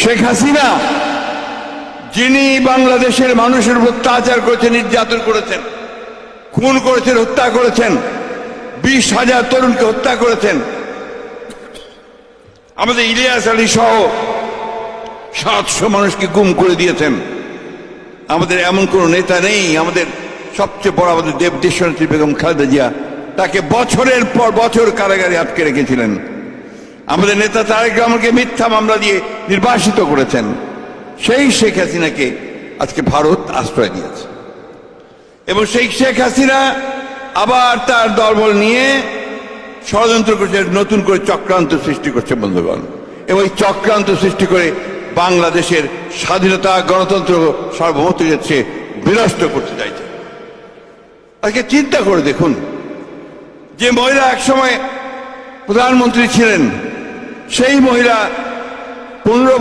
শেখ হাসিনা, যিনি বাংলাদেশের মানুষের অত্যাচার করেছেন, নির্যাতন করেছেন, খুন করেছেন, হত্যা করেছেন, বিশ হাজার তরুণকে হত্যা করেছেন, আমাদের ইলিয়াস আলী সহ সাতশো মানুষকে গুম করে দিয়েছেন। আমাদের এমন কোন নেতা নেই, আমাদের সবচেয়ে বড় আমাদের দেব দেশনেত্রী বেগম খালেদা জিয়া, তাকে বছরের পর বছর কারাগারে আটকে রেখেছিলেন। আমাদের নেতা তারেক রহমানকে মিথ্যা মামলা দিয়ে নির্বাসিত করেছেন। সেই শেখ হাসিনাকে আজকে ভারত আশ্রয় দিয়েছে। এবং সেই শেখ হাসিনা আবার তার দলবল নিয়ে ষড়যন্ত্র করছে, নতুন করে চক্রান্ত সৃষ্টি করছে বন্ধুগণ। এবং এই চক্রান্ত সৃষ্টি করে বাংলাদেশের স্বাধীনতা, গণতন্ত্র সার্বভৌমত্ব যাচ্ছে বিনষ্ট করতে চাইছে। আজকে চিন্তা করে দেখুন যে মহিলা একসময় প্রধানমন্ত্রী ছিলেন সেই মহিলা পনেরো